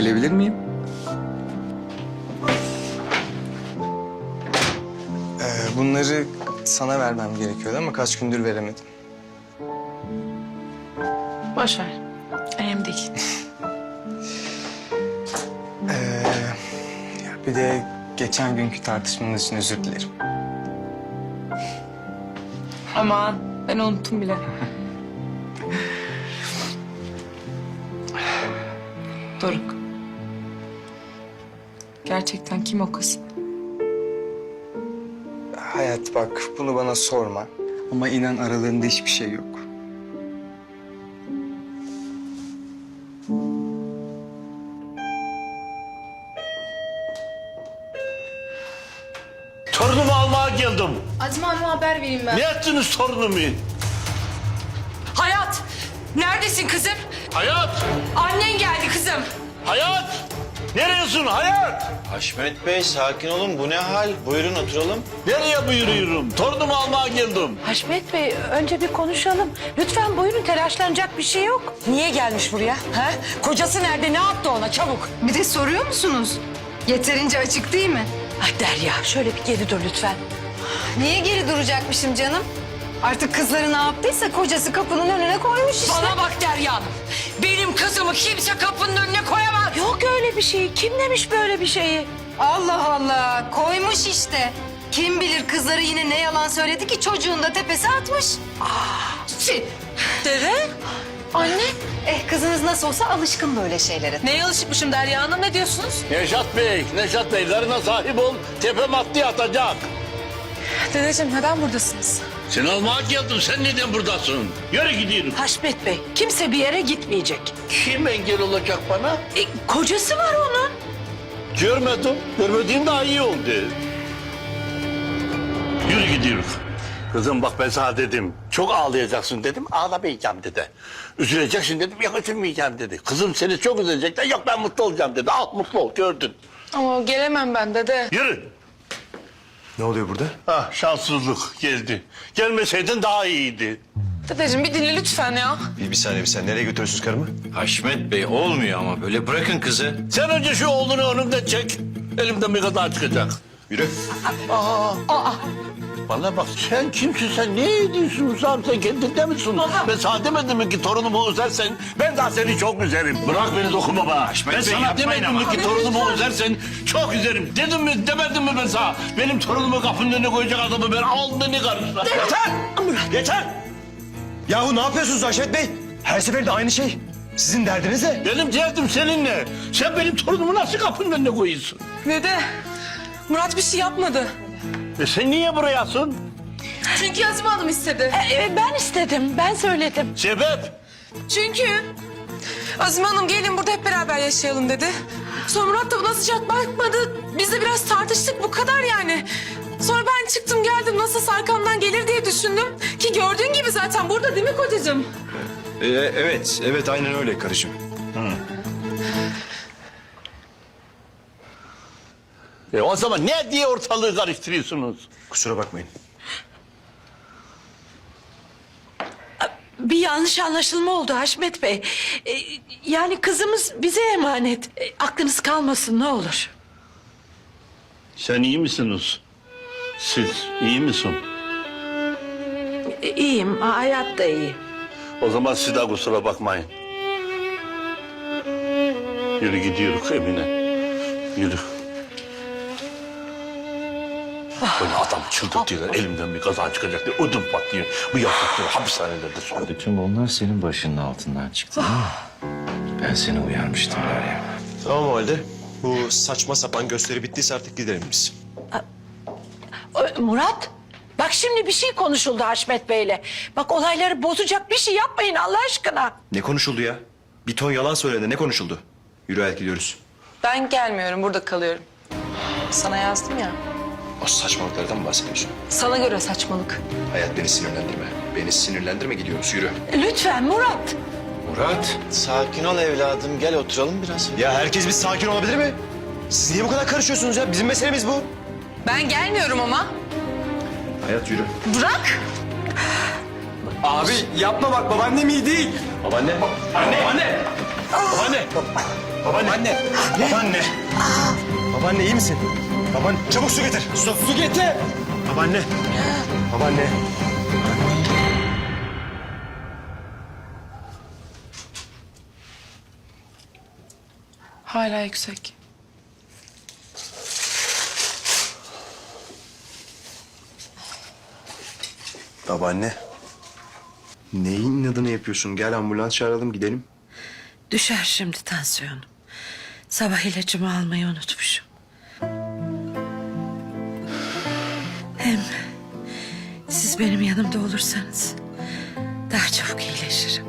Gelebilir miyim? Ee, bunları sana vermem gerekiyordu ama kaç gündür veremedim. Boş ver. Önemli değil. Ee, ya bir de geçen günkü tartışmanız için özür dilerim. Aman ben unuttum bile. Doruk. Gerçekten kim o kız? Hayat bak bunu bana sorma. Ama inan aralarında hiçbir şey yok. Torunumu almaya geldim. Azmi Hanım'a haber vereyim ben. Ne ettiniz torunumu? Hayat! Neredesin kızım? Hayat! Annen geldi kızım. Hayat! Nereyesin hayat? Haşmet Bey sakin olun bu ne hal? Buyurun oturalım. Nereye buyuruyorum? Torunumu almaya geldim. Haşmet Bey önce bir konuşalım. Lütfen buyurun telaşlanacak bir şey yok. Niye gelmiş buraya? Ha? Kocası nerede? Ne yaptı ona? Çabuk. Bir de soruyor musunuz? Yeterince açık değil mi? Ay Derya şöyle bir geri dur lütfen. Niye geri duracakmışım canım? Artık kızları ne yaptıysa kocası kapının önüne koymuş işte. Bana bak Derya Hanım. Benim kızımı kimse kapının önüne koyamaz. Yok öyle bir şey. Kim demiş böyle bir şeyi? Allah Allah koymuş işte. Kim bilir kızları yine ne yalan söyledi ki çocuğun da tepesi atmış. Şey, Dere? Anne? Eh kızınız nasıl olsa alışkın böyle şeylere. Neye alışıkmışım Derya Hanım ne diyorsunuz? Neşat Bey, Neşat Bey karına sahip ol. Tepem attı atacak. Dedeciğim neden buradasınız? Sen almaya geldin. Sen neden buradasın? Yürü gidiyorum. Haşmet Bey kimse bir yere gitmeyecek. Kim engel olacak bana? E, kocası var onun. Görmedim. Görmediğim daha iyi oldu. Yürü gidiyoruz. Kızım bak ben sana dedim. Çok ağlayacaksın dedim. Ağlamayacağım dedi. Üzüleceksin dedim. Yok üzülmeyeceğim dedi. Kızım seni çok üzecekler. Yok ben mutlu olacağım dedi. Al mutlu ol gördün. Ama gelemem ben dede. Yürü. Ne oluyor burada? Ah şanssızlık geldi. Gelmeseydin daha iyiydi. Dedeciğim bir dinle lütfen ya. Bir, bir saniye bir saniye. Nereye götürüyorsunuz karımı? Haşmet Bey olmuyor ama böyle bırakın kızı. Sen önce şu oğlunu önümden çek. Elimden bir kadar çıkacak. Yürü. Bana bak sen kimsin sen ne ediyorsun Hüsam sen kendinde misin? Ben sana demedim mi ki torunumu üzersen ben daha seni çok üzerim. Bırak beni dokunma bana. Haşmet ben Bey, sana yapmayın demedim ama. mi ki torunumu üzersen çok üzerim. Dedim mi demedim mi ben sana? Benim torunumu kapının önüne koyacak adamı ben alnını karışlar. Yeter! Yeter! Yahu ne yapıyorsunuz Haşmet Bey? Her seferinde aynı şey. Sizin derdiniz ne? Benim derdim seninle. Sen benim torunumu nasıl kapının önüne koyuyorsun? Dede Murat bir şey yapmadı. E sen niye burayasın? Çünkü Azmi Hanım istedi. E, e, ben istedim ben söyledim. Sebep? Çünkü Azmi Hanım gelin burada hep beraber yaşayalım dedi. Sonra Murat da buna sıcak bakmadı. Biz de biraz tartıştık bu kadar yani. Sonra ben çıktım geldim nasıl arkamdan gelir diye düşündüm. Ki gördüğün gibi zaten burada değil mi kocacığım? Ee, evet, evet aynen öyle karıcığım. E o zaman ne diye ortalığı karıştırıyorsunuz? Kusura bakmayın. Bir yanlış anlaşılma oldu Haşmet Bey. E, yani kızımız bize emanet. E, aklınız kalmasın ne olur. Sen iyi misiniz? Siz iyi misin? E, iyiyim hayat da iyi. O zaman siz de kusura bakmayın. Yürü gidiyoruz Emine. Yürü. Böyle adam çıldırtıyorlar. Elimden bir kaza çıkacak diye ödüm patlıyor. Bu yaptıkları hapishanelerde sonra. Bütün bunlar senin başının altından çıktı değil mi? Ben seni uyarmıştım Meryem. Tamam o halde. Bu saçma sapan gösteri bittiyse artık gidelim biz. Ö, Murat bak şimdi bir şey konuşuldu Haşmet Bey'le. Bak olayları bozacak bir şey yapmayın Allah aşkına. Ne konuşuldu ya? Bir ton yalan söyledi. Ne konuşuldu? Yürü hayat gidiyoruz. Ben gelmiyorum burada kalıyorum. Sana yazdım ya. O saçmalıklardan mı bahsediyorsun? Sana göre saçmalık. Hayat beni sinirlendirme. Beni sinirlendirme gidiyoruz. Yürü. Lütfen Murat. Murat. Sakin ol evladım gel oturalım biraz. Ya herkes bir sakin olabilir mi? Siz niye bu kadar karışıyorsunuz ya? Bizim meselemiz bu. Ben gelmiyorum ama. Hayat yürü. Bırak. Abi yapma bak babaannem iyi değil. Babaanne. Anne. Anne. Babaanne. Babaanne. Anne. Babaanne. Babaanne iyi misin? Babaanne çabuk su getir. Su, su getir. Babaanne. Babaanne. Hala yüksek. Babaanne. Neyin inadını yapıyorsun? Gel ambulans çağıralım gidelim. Düşer şimdi tansiyonum. Sabah ilacımı almayı unutmuşum. Benim yanımda olursanız daha çabuk iyileşirim.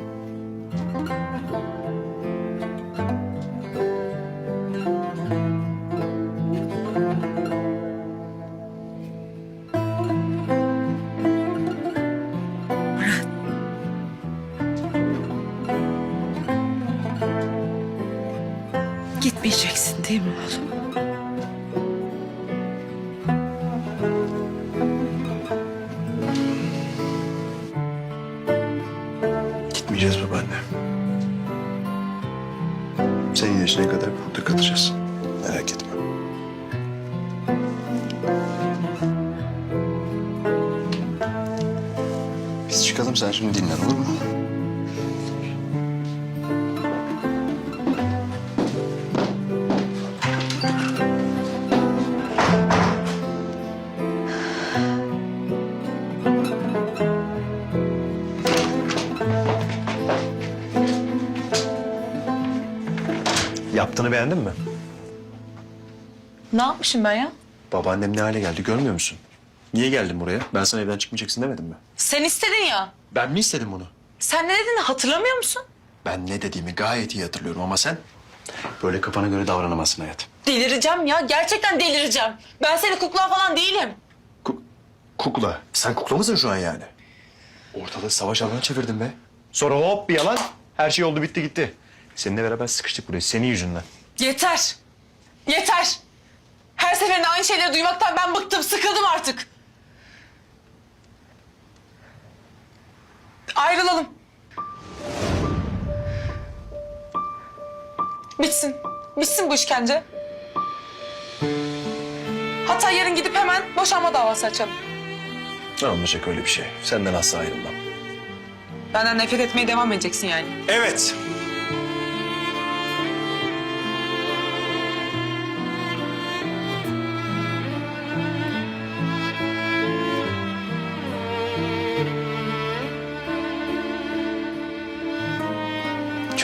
Murat. Gitmeyeceksin değil mi oğlum? İyileşene kadar burada kalacağız. Merak etme. Biz çıkalım sen şimdi dinlen olur mu? Yaptığını beğendin mi? Ne yapmışım ben ya? Babaannem ne hale geldi görmüyor musun? Niye geldin buraya? Ben sana evden çıkmayacaksın demedim mi? Sen istedin ya. Ben mi istedim bunu? Sen ne dediğini hatırlamıyor musun? Ben ne dediğimi gayet iyi hatırlıyorum ama sen böyle kafana göre davranamazsın hayat. Delireceğim ya. Gerçekten delireceğim. Ben senin kukla falan değilim. Ku- kukla. Sen kukla mısın şu an yani? Ortalığı savaş alanına çevirdin be. Sonra hop bir yalan. Her şey oldu bitti gitti. Seninle beraber sıkıştık buraya senin yüzünden. Yeter. Yeter. Her seferinde aynı şeyleri duymaktan ben bıktım, sıkıldım artık. Ayrılalım. Bitsin. Bitsin bu işkence. Hatta yarın gidip hemen boşanma davası açalım. Olmayacak öyle bir şey. Senden asla ayrılmam. Benden nefret etmeye devam edeceksin yani. Evet.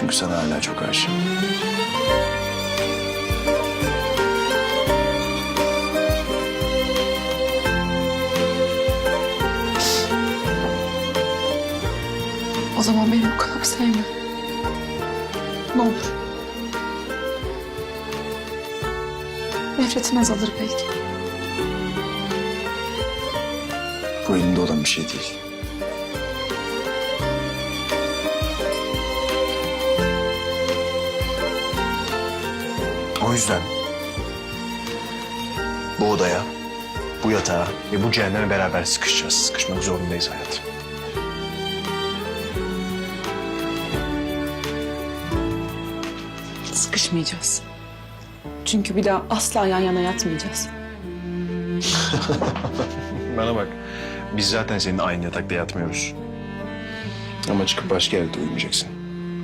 Çünkü sana hala çok aşığım. O zaman beni bu kadar sevme. Ne olur. Nefretim azalır belki. Bu elimde olan bir şey değil. Yüzden bu odaya, bu yatağa ve bu cehenneme beraber sıkışacağız. Sıkışmak zorundayız hayat. Sıkışmayacağız. Çünkü bir daha asla yan yana yatmayacağız. Bana bak, biz zaten senin aynı yatakta yatmıyoruz. Ama çıkıp başka yerde uyumayacaksın.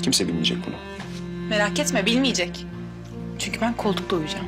Kimse bilmeyecek bunu. Merak etme bilmeyecek. Çünkü ben koltukta uyuyacağım.